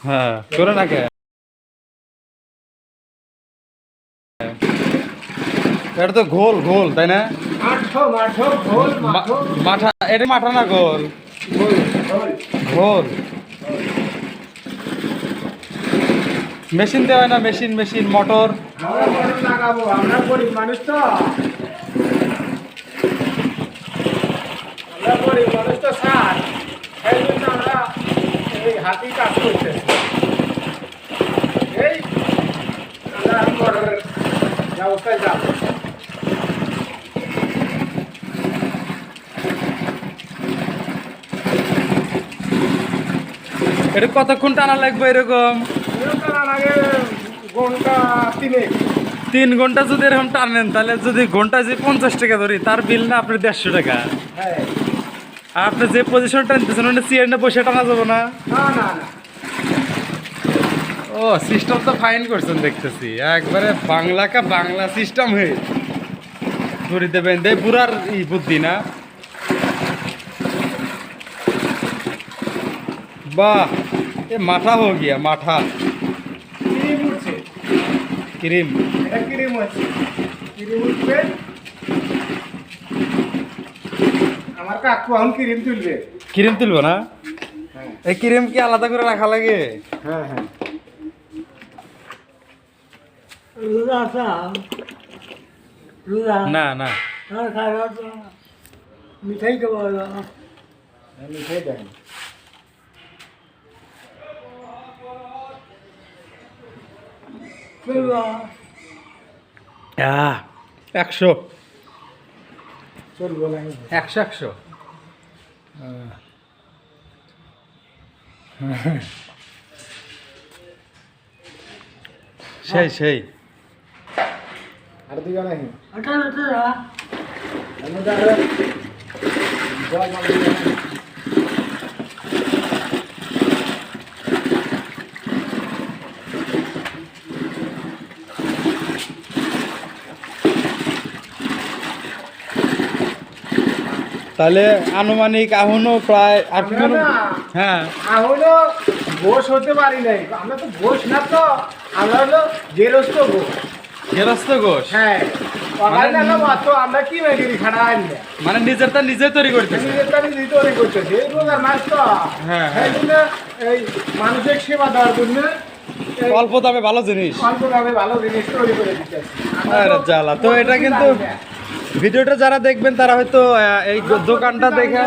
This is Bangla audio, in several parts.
হ্যাঁ এটা তো ঘোল ঘোল তাই না? মাঠা, এটা মাঠা না গোল? ঘোল মেশিন দেওয়া না, মেশিন মেশিন, মোটর? মোটর লাগাবো, আমরা গরিব মানুষ তো। গরিব মানুষ তো স্যার এই জন্য আমরা এই হাতি কাজ করতে এই আমরা ব্যবস্থায় যাব। এটা কতক্ষণ টানা লাগবে এরকম? এরকম না লাগে ঘণ্টা তিনে তিন ঘণ্টা যদি এরকম টানেন তাহলে যদি ঘণ্টা যে পঞ্চাশ টাকা ধরি তার বিল না আপনি দেড়শো টাকা। হ্যাঁ। আপনি যে পজিশন টানতেছেন ওটা চেয়ার না বসে টানা যাব না? না না না। ও সিস্টেম তো ফাইন করছেন দেখতেছি। একবারে বাংলা কা বাংলা সিস্টেম হয়ে ধরে দেবেন দে বুড়ার ই বুদ্ধি না। বাহ এ মাথা হো গিয়া মাথা ক্রিম ক্রিম। এটা ক্রিম হচ্ছে ক্রিম উঠবে আমার কাকু এখন ক্রিম তুলবে। ক্রিম তুলবো না? হ্যাঁ। এই ক্রিম কি আলাদা করে রাখা লাগে? হ্যাঁ হ্যাঁ। না না। মিঠাই খাওয়া মিঠাই দেন। আহ, একশো। চলবো একশো একশো। সেই সেই। আর দিবা নাকি? তাহলে আনুমানিক এখনও প্রায় কিলো না হ্যাঁ। এখনও বোস হতে পারি নাই। আমরা তো বোস না তো আমরা হলো গেরস্ত ঘোষ গেরস্ত গোস হ্যাঁ। কি মানে নিজের তা নিজে তৈরি করতেছে। নিজের তাকে নিজে তৈরি করতেছে। এই রোজার মাস তো। হ্যাঁ, এই মানুষের সেবা দেওয়ার জন্য অল্প দামে ভালো জিনিস। অল্পভাবে ভালো জিনিস তৈরি করে দিতেছি। তো এটা কিন্তু-। ভিডিওটা যারা দেখবেন তারা হয়তো এই দোকানটা দেখে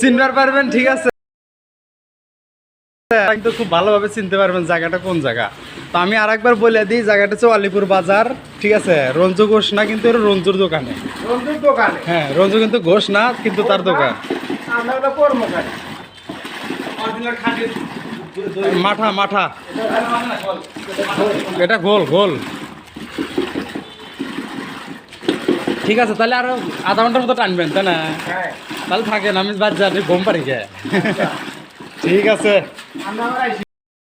চিনবার পারবেন ঠিক আছে? কিন্তু খুব ভালোভাবে চিনতে পারবেন জায়গাটা কোন জায়গা। তো আমি আর একবার বলে দিই জায়গাটা হচ্ছে আলিপুর বাজার ঠিক আছে? রঞ্জু ঘোষ না কিন্তু এটা রঞ্জুর দোকানে। বন্ধুর দোকানে? হ্যাঁ রঞ্জু কিন্তু ঘোষ না কিন্তু তার দোকান। মাঠা মাঠা। এটা গোল গোল। ঠিক আছে তাহলে আরও আধা ঘণ্টার মতো টানবেন তাই না? হ্যাঁ। তাহলে থাকেন আমি বাদ যা ঘুম পারি গে ঠিক আছে।